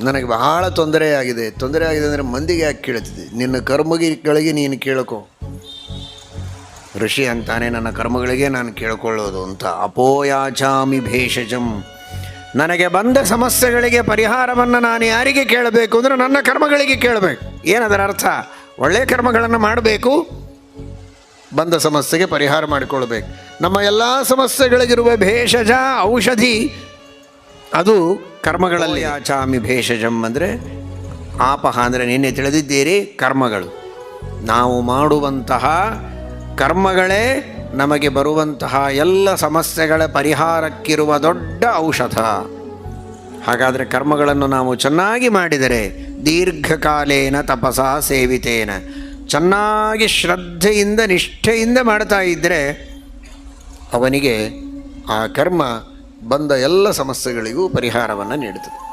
ನನಗೆ ಬಹಳ ತೊಂದರೆಯಾಗಿದೆ. ತೊಂದರೆ ಆಗಿದೆ ಅಂದರೆ ಮಂದಿಗೆ ಯಾಕೆ ಕೇಳುತ್ತಿದ್ದೆ ನಿನ್ನ ಕರ್ಮಗಳಿಗೆ ನೀನು ಕೇಳ್ಕೊ. ಋಷಿ ಅಂತಾನೆ, ನನ್ನ ಕರ್ಮಗಳಿಗೆ ನಾನು ಕೇಳ್ಕೊಳ್ಳೋದು ಅಂತ. ಅಪೋಯಾಚಾಮಿ ಭೇಷಜಂ. ನನಗೆ ಬಂದ ಸಮಸ್ಯೆಗಳಿಗೆ ಪರಿಹಾರವನ್ನು ನಾನು ಯಾರಿಗೆ ಕೇಳಬೇಕು? ಅಂದರೆ, ನನ್ನ ಕರ್ಮಗಳಿಗೆ ಕೇಳಬೇಕು. ಏನದರ ಅರ್ಥ? ಒಳ್ಳೆಯ ಕರ್ಮಗಳನ್ನು ಮಾಡಬೇಕು, ಬಂದ ಸಮಸ್ಯೆಗೆ ಪರಿಹಾರ ಮಾಡಿಕೊಳ್ಬೇಕು. ನಮ್ಮ ಎಲ್ಲ ಸಮಸ್ಯೆಗಳಿಗಿರುವ ಭೇಷಜ, ಔಷಧಿ ಅದು ಕರ್ಮಗಳಲ್ಲಿ. ಆಚಾಮಿ ಭೇಷಜಂ ಅಂದರೆ ಆಪಹ ಅಂದರೆ ನಿನ್ನೆ ತಿಳಿದಿದ್ದೀರಿ ಕರ್ಮಗಳು. ನಾವು ಮಾಡುವಂತಹ ಕರ್ಮಗಳೇ ನಮಗೆ ಬರುವಂತಹ ಎಲ್ಲ ಸಮಸ್ಯೆಗಳ ಪರಿಹಾರಕ್ಕಿರುವ ದೊಡ್ಡ ಔಷಧ. ಹಾಗಾದರೆ ಕರ್ಮಗಳನ್ನು ನಾವು ಚೆನ್ನಾಗಿ ಮಾಡಿದರೆ ದೀರ್ಘಕಾಲೇನ ತಪಸ ಸೇವಿತೇನ. ಚೆನ್ನಾಗಿ ಶ್ರದ್ಧೆಯಿಂದ ನಿಷ್ಠೆಯಿಂದ ಮಾಡ್ತಾ ಇದ್ದರೆ ಅವನಿಗೆ ಆ ಕರ್ಮ ಬಂದ ಎಲ್ಲ ಸಮಸ್ಯೆಗಳಿಗೂ ಪರಿಹಾರವನ್ನು ನೀಡುತ್ತದೆ.